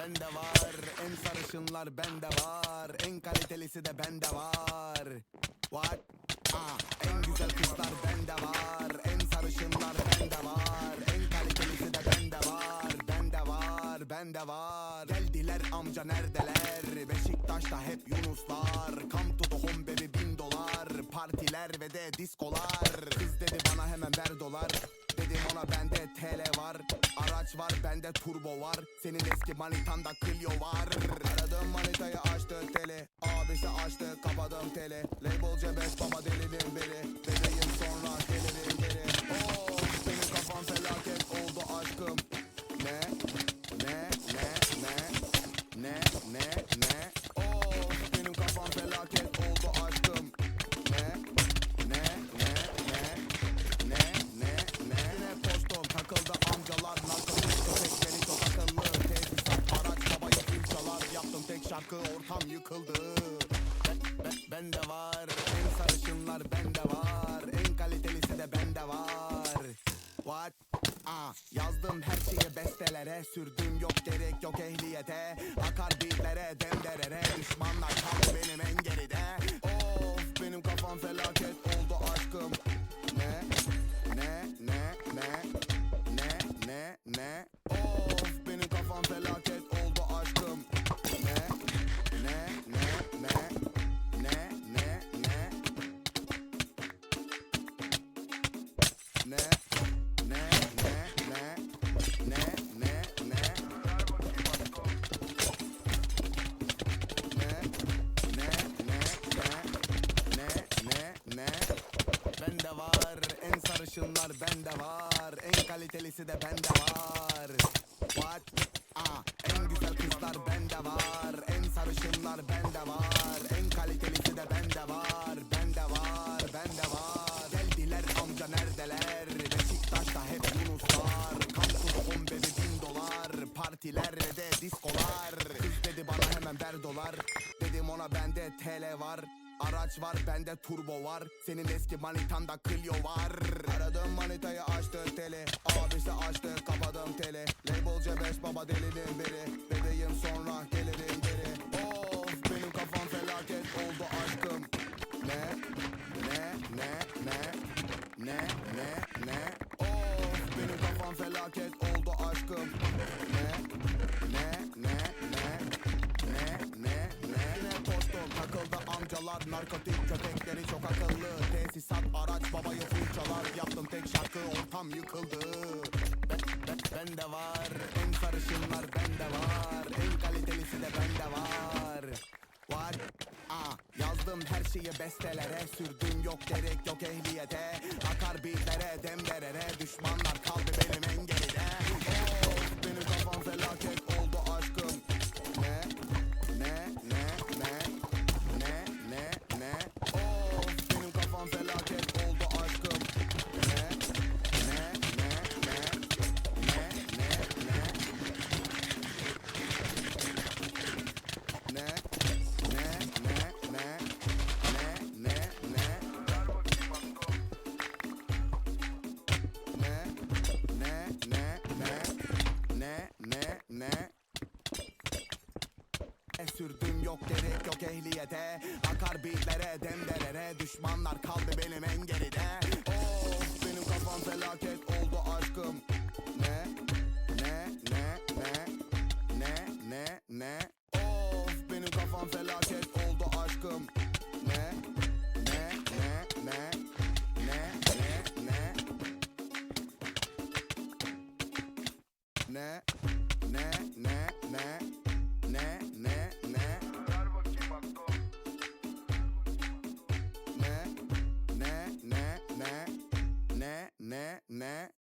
bende var. En sarışınlar bende var. En kalitelisi de bende var. What? Ah, en güzel kızlar bende var. En sarışınlar bende var. En kalitelisi de bende var. Bende var, bende var. Geldiler amca neredeler? Beşiktaş'ta hep Yunuslar. Come to the home baby bin dolar. Partiler ve de diskolar. Kız dedi bana hemen ver dolar Var bende turbo var. Senin eski manitanda Clio var. Aradım manitayı açtı tele. Abisi açtı kapadım tele. Label cebes baba delinin biri. Dedeyim sonra gelirim geri. Oh benim kafam felaket şarkı ortam yıkıldı. Ben, ben, bende var. En sarışınlar bende var. En kalitelisi de bende var. What? Ah, yazdım her şeyi bestelere. Sürdüm yok gerek yok ehliyete. Akar beatlere demderere sarışınlar bende var. En kalitelisi de bende var. What? Ah, en güzel kızlar bende var. En sarışınlar bende var. En kalitelisi de bende var. Bende var, bende var. Geldiler amca neredeler? Beşiktaş'ta hep Yunuslar Kampus on baby bin dolar. Partiler ve de diskolar. Kız dedi bana hemen ver dolar. Dedim ona bende TL var Araç var bende turbo var. Senin eski manitanda Clio var. Aradım manitayı açtı tele. Abisi açtı kapadım tele. Label cebes baba delinin biri. Bebeğim sonra gelirim geri. Of benim kafam felaket oldu aşkım. Ne? Ne? Ne? Ne? Ne? Ne? Ne? Of benim kafam felaket oldu aşkım amcalar narkotik köpekleri çok akıllı. Tesisat araç babayı fırçalar. Yaptım tek şarkı ortam yıkıldı. Ben, ben, bende var. En sarışınlar bende var. En kalitelisi de bende var. Var. Ah, yazdım her şeyi bestelere. Sürdüm yok gerek yok ehliyete. Akar beatlere demderere düşmanlar kaldı benim en ne Sürdüm yok gerek yok ehliyete Akar beatlere demderere Düşmanlar kaldı benim en geride Of benim kafam felaket oldu aşkım Ne ne ne ne ne ne ne Of benim kafam felaket oldu aşkım Ne ne ne ne ne ne ne Ne ne ne ne ne ne ne? Ver bakayım Akko Ne ne ne ne? Ne ne ne?